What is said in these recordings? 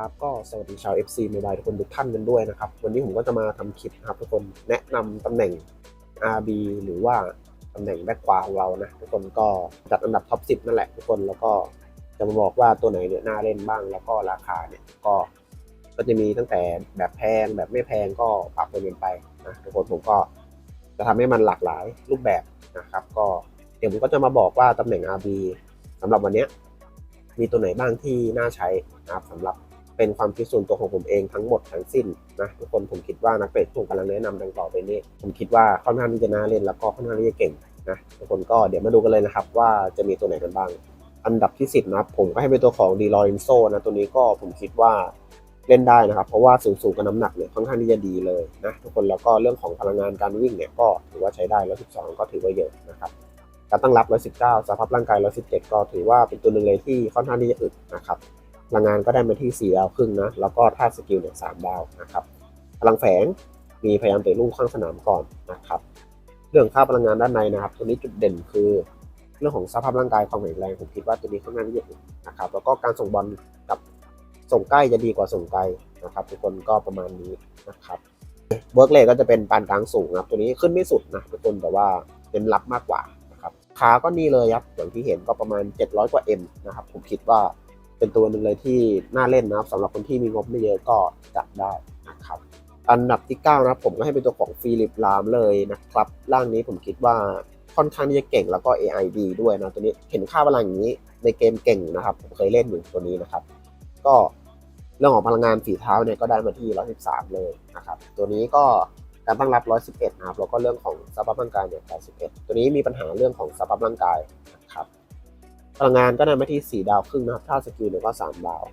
ครับก็สวัสดีชาว FC Mobile ทุกคนทุกท่านกันด้วยนะครับ วันนี้ผมก็จะมาทำคลิปนะครับทุกคนแนะนำตำแหน่ง RB หรือว่าตำแหน่งแบ็กขวาของเรานะทุกคนก็จัดอันดับท็อป 10 นั่นแหละทุกคนแล้วก็จะมาบอกว่าตัวไหนเนี่ยน่าเล่นบ้างแล้วก็ราคาเนี่ยก็ก็จะมีตั้งแต่แบบแพงแบบไม่แพงก็ปรับกันไปนะทุกคนผมก็จะทำให้มันหลากหลายรูปแบบนะครับ ก็เดี๋ยวผมก็จะมาบอกว่าตำแหน่ง RB สำหรับวันนี้มีตัวไหนบ้างที่น่าใช้นะครับสำหรับ เป็นความคิดส่วนตัวของผมเองทั้งหมดทั้งสิ้นนะทุกคนผมคิดว่านักเตะที่ผมกำลังแนะนำดังต่อไปนี้ ผมคิดว่าค่อนข้างที่จะน่าเล่นแล้วก็ค่อนข้างที่จะเก่งนะทุกคนก็เดี๋ยวมาดูกันเลยนะครับ ว่าจะมีตัวไหนกันบ้าง อันดับที่ 10นะครับผมก็ให้เป็นตัวของดีลอเรนโซนะตัวนี้ก็ผมคิดว่าเล่นได้นะครับ เพราะว่าสูงสูงกับน้ำหนักเนี่ยค่อนข้างที่จะดีเลยนะทุกคนแล้วก็เรื่องของพลังงานการวิ่งเนี่ยก็ถือว่าใช้ได้112ก็ถือว่าเยอะนะครับการตั้งรับ119สภาพร่างกาย117ก็ถือว่าเป็นตัวหนึ่งเลยที่ค่อนข้างที่จะอึดนะครับ ลังงานก็ได้มาที่ 4 ดาวครึ่งนะ แล้วก็ท่าสกิลเนี่ยสดาวนะครับพลังแฝงมีพยายามเตะลูกข้างสนามก่อนนะครับ เรื่องค่าพลังงานด้านในนะครับ ตัวนี้จุดเด่นคือ เรื่องของสภาพร่างกายความแข็งแรงผมคิดว่าตัวนี้ค่อนข้างที่จะนะครับ แล้วก็การส่งบอลกับส่งใกล้จะดีกว่าส่งไกลนะครับทุกคนก็ประมาณนี้นะครับเวิร์กเลก็จะเป็นปานกลางสูงนะครับตัวนี้ขึ้นไม่สุดนะทุกคนแต่ว่าเป็นรับมากกว่านะครับขาก็นี่เลยครับอย่างที่เห็นก็ประมาณ 700 กว่า M นะครับผมคิดว่า เป็นตัวหนึ่งเลยที่น่าเล่นนะครับสำหรับคนที่มีงบไม่เยอะก็จัดได้นะครับอันดับที่ 9 นะครับผมก็ให้เป็นตัวของฟิลิปลามเลยนะครับร่างนี้ผมคิดว่าค่อนข้างที่จะเก่งแล้วก็ AI ดีด้วยนะตัวนี้เห็นค่าพลังอย่างนี้ในเกมเก่งนะครับผมเคยเล่นอยู่ตัวนี้นะครับ ก็เรื่องของพลังงานฝีเท้าเนี่ยก็ได้มาที่ 113 เลยนะครับ ตัวนี้ก็การตั้งรับ 111 นะครับแล้วก็เรื่องของสภาพร่างกายเนี่ย81 ตัวนี้มีปัญหาเรื่องของสภาพร่างกายนะครับ พลังงานก็ได้มาที่ 4 ดาวครึ่งนะครับถ้าสกิลเนี่ยก็3ดาว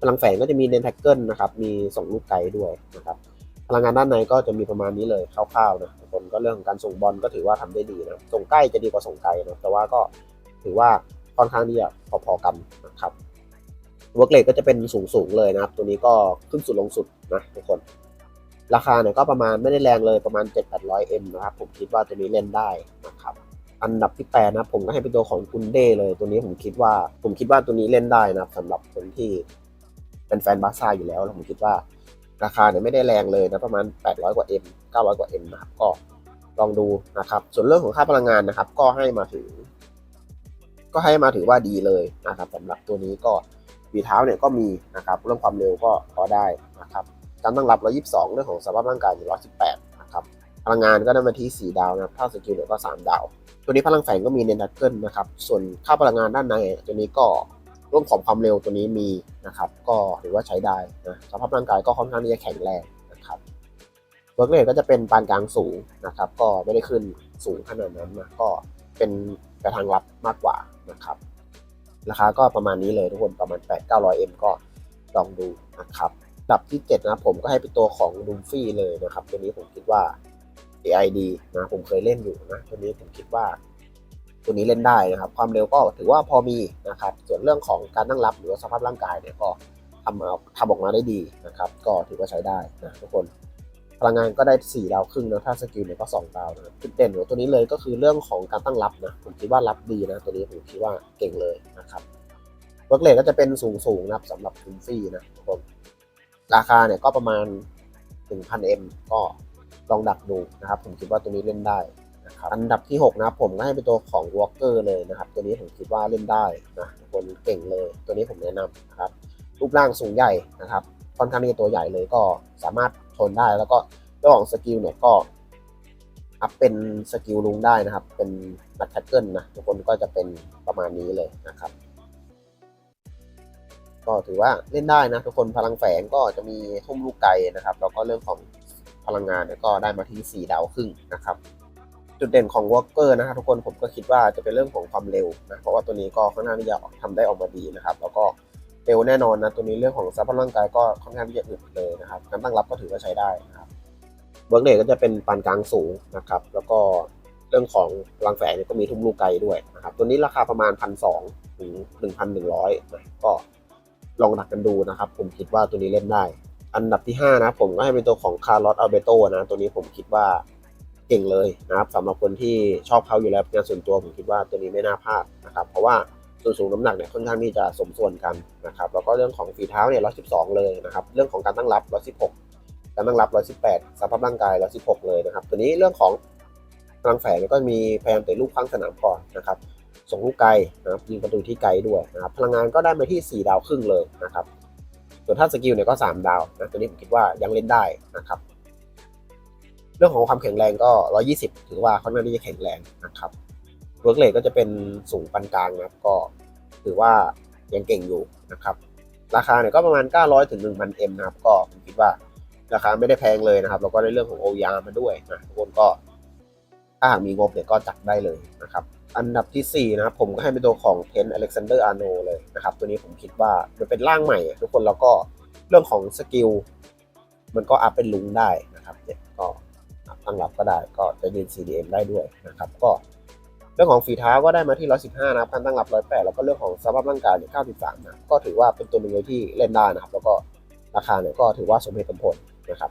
พลังแฝงก็จะมีเนนแท็กเกิลนะครับ มีส่งลูกไกลด้วยนะครับ พลังงานด้านในก็จะมีประมาณนี้เลยคร่าวๆนะทุกคนก็เรื่องของการส่งบอลก็ถือว่าทำได้ดีนะส่งใกล้จะดีกว่าส่งไกลนะแต่ว่าก็ถือว่าค่อนข้างที่จะพอๆกันนะครับเวิร์กเลก็จะเป็นสูงๆเลยนะครับ ตัวนี้ก็ขึ้นสุดลงสุดนะทุกคน ราคาเนี่ยก็ประมาณไม่ได้แรงเลยประมาณ 7-800 M นะครับ ผมคิดว่าตัวนี้เล่นได้นะครับ อันดับที่แปดนะผมก็ให้เป็นตัวของกุนเด้เลย ตัวนี้ผมคิดว่า ผมคิดว่าตัวนี้เล่นได้นะครับสำหรับคนที่เป็นแฟนบาร์ซ่าอยู่แล้วแล้วผมคิดว่าราคาเนี่ยไม่ได้แรงเลยนะประมาณ 800 กว่า M 900 กว่า M นะครับก็ลองดูนะครับ ส่วนเรื่องของค่าพลังงานนะครับ ก็ให้มาถึงก็ให้มาถือว่าดีเลยนะครับสำหรับตัวนี้ก็ฝีเท้าเนี่ยก็มีนะครับเรื่องความเร็วก็พอได้นะครับการตั้งรับ 122 เรื่องของสภาพร่างกายอยู่118 นะครับ พลังงานก็ได้มาที่ 4 ดาวนะครับถ้าสกิลเนี่ยก็ 3 ดาว ตัวนี้พลังแฝงก็มีเนนดักเกิลนะครับ ส่วนค่าพลังงานด้านในตัวนี้ก็ร่วมของความเร็วตัวนี้มีนะครับ ก็ถือว่าใช้ได้นะสภาพร่างกายก็ค่อนข้างที่จะแข็งแรงนะครับเวิร์กเรทก็จะเป็นปานกลางสูงนะครับ ก็ไม่ได้ขึ้นสูงขนาดนั้นนะก็เป็นกระทางรับมากกว่านะครับ ราคาก็ประมาณนี้เลยทุกคนประมาณ 8 9 0 0 M ก็ลองดูนะครับดับที่ 7 นะผมก็ให้เป็นตัวของดูมฟี่เลยนะครับ ตัวนี้ผมคิดว่า AID นะผมเคยเล่นอยู่นะตัวนี้ผมคิดว่า ตัวนี้เล่นได้นะครับ ความเร็วก็ถือว่าพอมีนะครับ ส่วนเรื่องของการตั้งรับหรือว่าสภาพร่างกายเนี่ยก็ทำเอาทำออกมาได้ดีนะครับ ก็ถือว่าใช้ได้นะทุกคนพลังงานก็ได้4ดาวครึ่งนะถ้าสกิลเนี่ยก็2ดาวนะจุดเด่นของตัวนี้เลยก็คือเรื่องของการตั้งรับนะผมคิดว่ารับดีนะตัวนี้ผมคิดว่าเก่งเลยนะครับเวิร์กเลก็จะเป็นสูงสูงนะครับสำหรับทุนฟรีนะทุกคนราคาเนี่ยก็ประมาณ 1,000 M ก็ ลองดักดูนะครับ ผมคิดว่าตัวนี้เล่นได้นะครับอันดับที่6นะครับผมก็ให้เป็นตัวของ Walker เลยนะครับ ตัวนี้ผมคิดว่าเล่นได้นะทุกคนเก่งเลย ตัวนี้ผมแนะนำนะครับรูปร่างสูงใหญ่นะครับค่อนข้างที่จะตัวใหญ่เลยก็สามารถทนได้แล้วก็เรื่องของสกิลเนี่ยก็อัพเป็นสกิลลุงได้นะครับ เป็นนักแท็กเกิลนะทุกคนก็จะเป็นประมาณนี้เลยนะครับ ก็ถือว่าเล่นได้นะทุกคนพลังแฝงก็จะมีทุ่มลูกไก่นะครับแล้วก็เรื่องของ พลังงานเนี่ยก็ได้มาที่ 4 ดาวครึ่งนะครับ จุดเด่นของวอ l เกอร์นะครับทุกคนผมก็คิดว่าจะเป็นเรื่องของความเร็วนะเพราะว่าตัวนี้ก็ค่อนข้างที่จะทำได้ออกมาดีนะครับ แล้วก็เร็วแน่นอนนะตัวนี้เรื่องของสภาพร่างกายก็ค่อนข้างที่จะอึดเลยนะครับการตั้งรับก็ถือว่าใช้ได้นะครับเบิร์กเดก็จะเป็นปานกลางสูงนะครับ แล้วก็เรื่องของพลังแฝงก็มีทุ่มลูกไกด้วยนะครับ ตัวนี้ราคาประมาณพันสองถึงหนึ่งพันหนึ่งร้อยนะก็ลองดักกันดูนะครับ ผมคิดว่าตัวนี้เล่นได้ อันดับที่ 5 นะ ผมก็ให้เป็นตัวของคาร์ลอสอัลเบโตนะ ตัวนี้ผมคิดว่าเก่งเลยนะครับสำหรับคนที่ชอบเขาอยู่แล้วงานส่วนตัวผมคิดว่าตัวนี้ไม่น่าพลาดนะครับเพราะว่าส่วนสูงน้ำหนักเนี่ยค่อนข้างที่จะสมส่วนกันนะครับแล้วก็เรื่องของฝีเท้าเนี่ย112 เลยนะครับเรื่องของการตั้งรับ 116 การตั้งรับ 118 สภาพร่างกาย 116 เลยนะครับตัวนี้เรื่องของพลังแฝงก็มีพยายามเตะลูกข้างสนามก่อนนะครับส่งลูกไกลนะครับยิงประตูที่ไกลด้วยนะครับพลังงานก็ได้มาที่ 4 ดาวครึ่งเลยนะครับ ส่วนถ้าสกิลเนี่ยก็ 3 ดาวนะตัวนี้ผมคิดว่ายังเล่นได้นะครับ เรื่องของความแข็งแรงก็ 120 ถือว่าค่อนข้างที่จะแข็งแรงนะครับเวิร์กเลก็จะเป็นสูงปานกลางนะครับก็ถือว่ายังเก่งอยู่นะครับ ราคาเนี่ยก็ประมาณ 900 ถึง 1,000 M นะครับก็ผมคิดว่าราคาไม่ได้แพงเลยนะครับ แล้วก็ได้เรื่องของ OER มาด้วยนะทุกคนก็าหากมีงบเนี่ยก็จัดได้เลยนะครับอันดับทีสี่4นะครับผมก็ให้เป็นตัวของเทนอเล็กซานเดอร์อาร์โนเลยนะครับตัวนี้ผมคิดว่ามันเป็นร่างใหม่ ทุกคนแล้วก็เรื่องของสกิลมันก็อัพเป็นลุงได้นะครับเนี่ยก็ตั้งรับก็ได้ก็จะยืน CDM ได้ด้วยนะครับก็เรื่องของฝีเท้าก็ได้มาที่ 115 นะครับการตั้งรับ 108 แล้วก็เรื่องของสภาพร่างกายเนี่ย 93 นะ ก็ถือว่าเป็นตัวหนึ่งเลยที่เล่นได้นะครับ แล้วก็ราคาเนี่ยก็ถือว่าสมเหตุสมผลนะครับ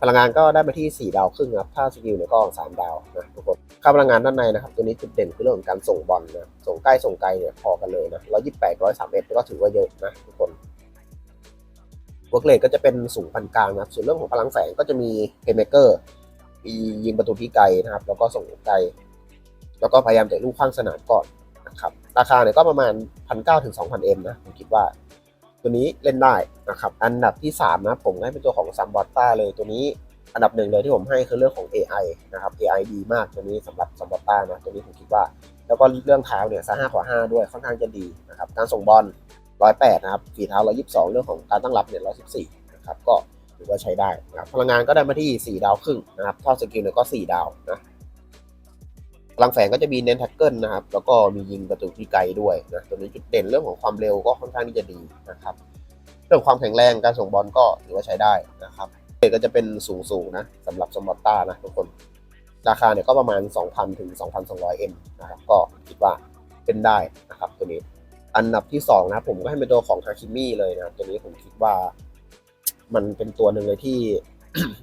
พลังงานก็ได้มาที่ 4 ดาวครึ่งครับ ถ้าสกิลเนี่ยก็3ดาวนะทุกคนค่าพลังงานด้านในนะครับ ตัวนี้จุดเด่นคือเรื่องของการส่งบอลนะ ส่งใกล้ส่งไกลเนี่ยพอกันเลยนะ128 131ก็ถือว่าเยอะนะทุกคนเวิร์กเลก็จะเป็นสูงปานกลางนะครับ ส่วนเรื่องของพลังแสงก็จะมีเพย์เมเกอร์มียิงประตูที่ไกลนะครับ แล้วก็ส่งไกล แล้วก็พยายามเตะลูกข้างสนามก่อนนะครับ ราคาเนี่ยก็ประมาณ1,900ถึง2,000เอ็มนะผมคิดว่า ตัวนี้เล่นได้นะครับ อันดับที่3นะผมให้เป็นตัวของซัมบอตต้าเลยตัวนี้อันดับหนึ่งเลยที่ผมให้คือเรื่องของ AI นะครับ AI ดีมากตัวนี้สำหรับซัมบอตต้านะตัวนี้ผมคิดว่า แล้วก็เรื่องเท้าเนี่ยซาห้าขวาห้าด้วยค่อนข้างจะดีนะครับการส่งบอล108นะครับฝีเท้า122เรื่องของการตั้งรับเนี่ย114นะครับก็ถือว่าใช้ได้นะครับพลังงานก็ได้มาที่ 4 ดาวครึ่งนะครับท่อสกิลเนี่ยก็ 4 ดาวนะ ลังแฝงก็จะมีเน้นแท็กเกิลนะครับ แล้วก็มียิงประตูที่ไกลด้วยนะตัวนี้จุดเด่นเรื่องของความเร็วก็ค่อนข้างที่จะดีนะครับ เรื่องความแข็งแรงการส่งบอลก็ถือว่าใช้ได้นะครับเก็จะเป็นสูงสูงๆนะสำหรับสมอตต้านะทุกคน ราคาเนี่ยก็ประมาณ 2,000 ถึง 2,200 M นะครับก็คิดว่าเป็นได้นะครับตัวนี้อันดับที่2นะผมก็ให้เป็นตัวของฮาคิมิเลยนะตัวนี้ผมคิดว่า มันเป็นตัวหนึ่งเลยที่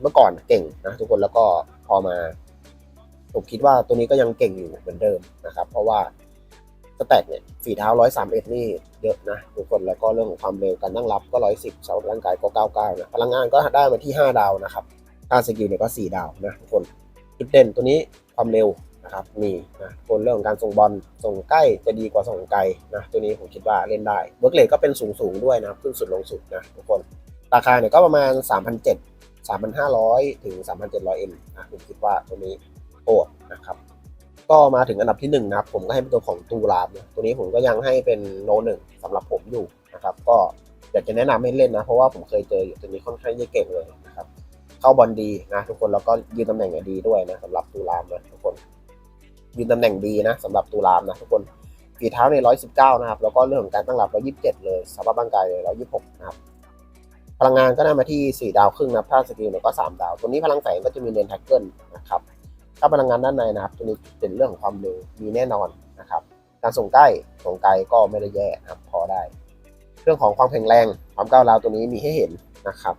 เมื่อก่อนเก่งนะทุกคนแล้วก็พอมา ผมคิดว่าตัวนี้ก็ยังเก่งอยู่เหมือนเดิมนะครับ เพราะว่าสแต็กเนี่ยฝีเท้า 131 นี่เยอะนะทุกคนแล้วก็เรื่องของความเร็วการตั้งรับก็ 110เสาร่างกายก็ 99 นะพลังงานก็ได้มาที่ 5 ดาวนะครับค่าสกิลเนี่ยก็ 4 ดาวนะทุกคนจุดเด่นตัวนี้ความเร็วนะครับนี่นะคนเรื่องของการส่งบอลส่งใกล้จะดีกว่าส่งไกลนะตัวนี้ผมคิดว่าเล่นได้เวิร์กเลก็เป็นสูงสูงด้วยนะขึ้นสุดลงสุดนะทุกคนราคาเนี่ยก็ประมาณ 3,700 3,500 ถึง 3,700 M นะผมคิดว่าตัวนี้ โอดนะครับก็มาถึงอันดับที่1นะครับผมก็ให้เป็นตัวของตูรามนะตัวนี้ผมก็ยังให้เป็นโนหนึ่งสำหรับผมอยู่นะครับ ก็อยากจะแนะนำให้เล่นนะ เพราะว่าผมเคยเจออยู่ตัวนี้ค่อนข้างจะเก่งเลยนะครับเข้าบอลดีนะทุกคนแล้วก็ยืนตำแหน่งดีด้วยนะสำหรับตูรามนะทุกคน ยืนตำแหน่งดีนะสำหรับตูรามนะทุกคนฝีเท้าใน119นะครับแล้วก็เรื่องของการตั้งรับ127 เลยสภาพร่างกายเลย126นะครับพลังงานก็ได้มาที่ 4 ดาวครึ่งนะถ้าสกิลเนี่ยก็ 3 ดาว ตัวนี้พลังแฝงก็จะมีเนนแท็กเกิลนะครับ ถ้าพลังงานด้านในนะครับ ตัวนี้เป็นเรื่องของความเร็วมีแน่นอนนะครับ การส่งใกล้ส่งไกลก็ไม่ได้แย่นะครับพอได้ เรื่องของความแข็งแรงความก้าวร้าวตัวนี้มีให้เห็นนะครับ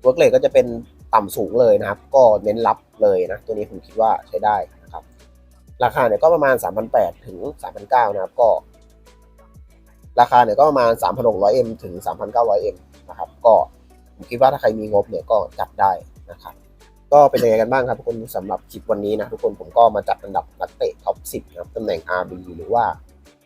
เวิร์กเลก็จะเป็นต่ำสูงเลยนะครับ ก็เน้นรับเลยนะ ตัวนี้ผมคิดว่าใช้ได้นะครับ ราคาเนี่ยก็ประมาณ 3,800 ถึง 3,900 นะครับก็ ราคาเนี่ยก็ประมาณ 3,600 M ถึง 3,900 M นะครับ ก็ผมคิดว่าถ้าใครมีงบเนี่ยก็จับได้นะครับ ก็เป็นยังไงกันบ้างครับทุกคนสำหรับคลิปวันนี้นะทุกคนผมก็มาจัดอันดับนักเตะท็อป 10นะครับตำแหน่ง RB หรือว่า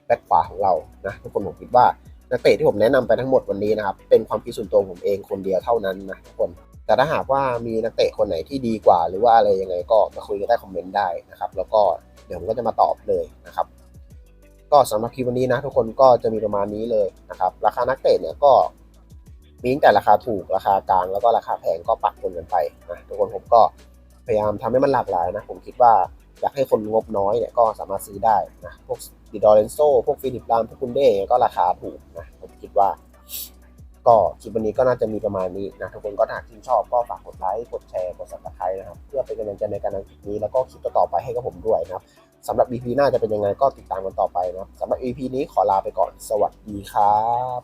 แบ็คขวาของเรานะทุกคนผมคิดว่านักเตะที่ผมแนะนำไปทั้งหมดวันนี้นะครับเป็นความคิดส่วนตัวผมเองคนเดียวเท่านั้นนะทุกคน แต่ถ้าหากว่ามีนักเตะคนไหนที่ดีกว่า หรือว่าอะไรยังไงก็มาคุยกันใต้คอมเมนต์ได้นะครับแล้วก็เดี๋ยวผมก็จะมาตอบเลยนะครับก็สำหรับคลิปวันนี้นะทุกคนก็จะมีประมาณนี้เลยนะครับราคานักเตะเนี่ยก็ มีตั้งแต่ราคาถูกราคากลางแล้วก็ราคาแพงก็ปักปนกันไปนะทุกคนผมก็พยายามทำให้มันหลากหลายนะ ผมคิดว่าอยากให้คนงบน้อยเนี่ยก็สามารถซื้อได้นะพวกดิดอเรนโซพวกฟิลิปลามพวกคุนเด้ก็ราคาถูกนะผมคิดว่า ก็คลิปวันนี้ก็น่าจะมีประมาณนี้นะทุกคนก็หากชื่นชอบก็ฝากกดไลค์กดแชร์กด subscribe นะครับเพื่อเป็นกำลังใจในการทำคลิปนี้แล้วก็คลิปต่อไปให้กับผมด้วยนะครับสำหรับ EP หน้าจะเป็นยังไงก็ติดตามกันต่อไปนะสำหรับ EP นี้ขอลาไปก่อนสวัสดีครับ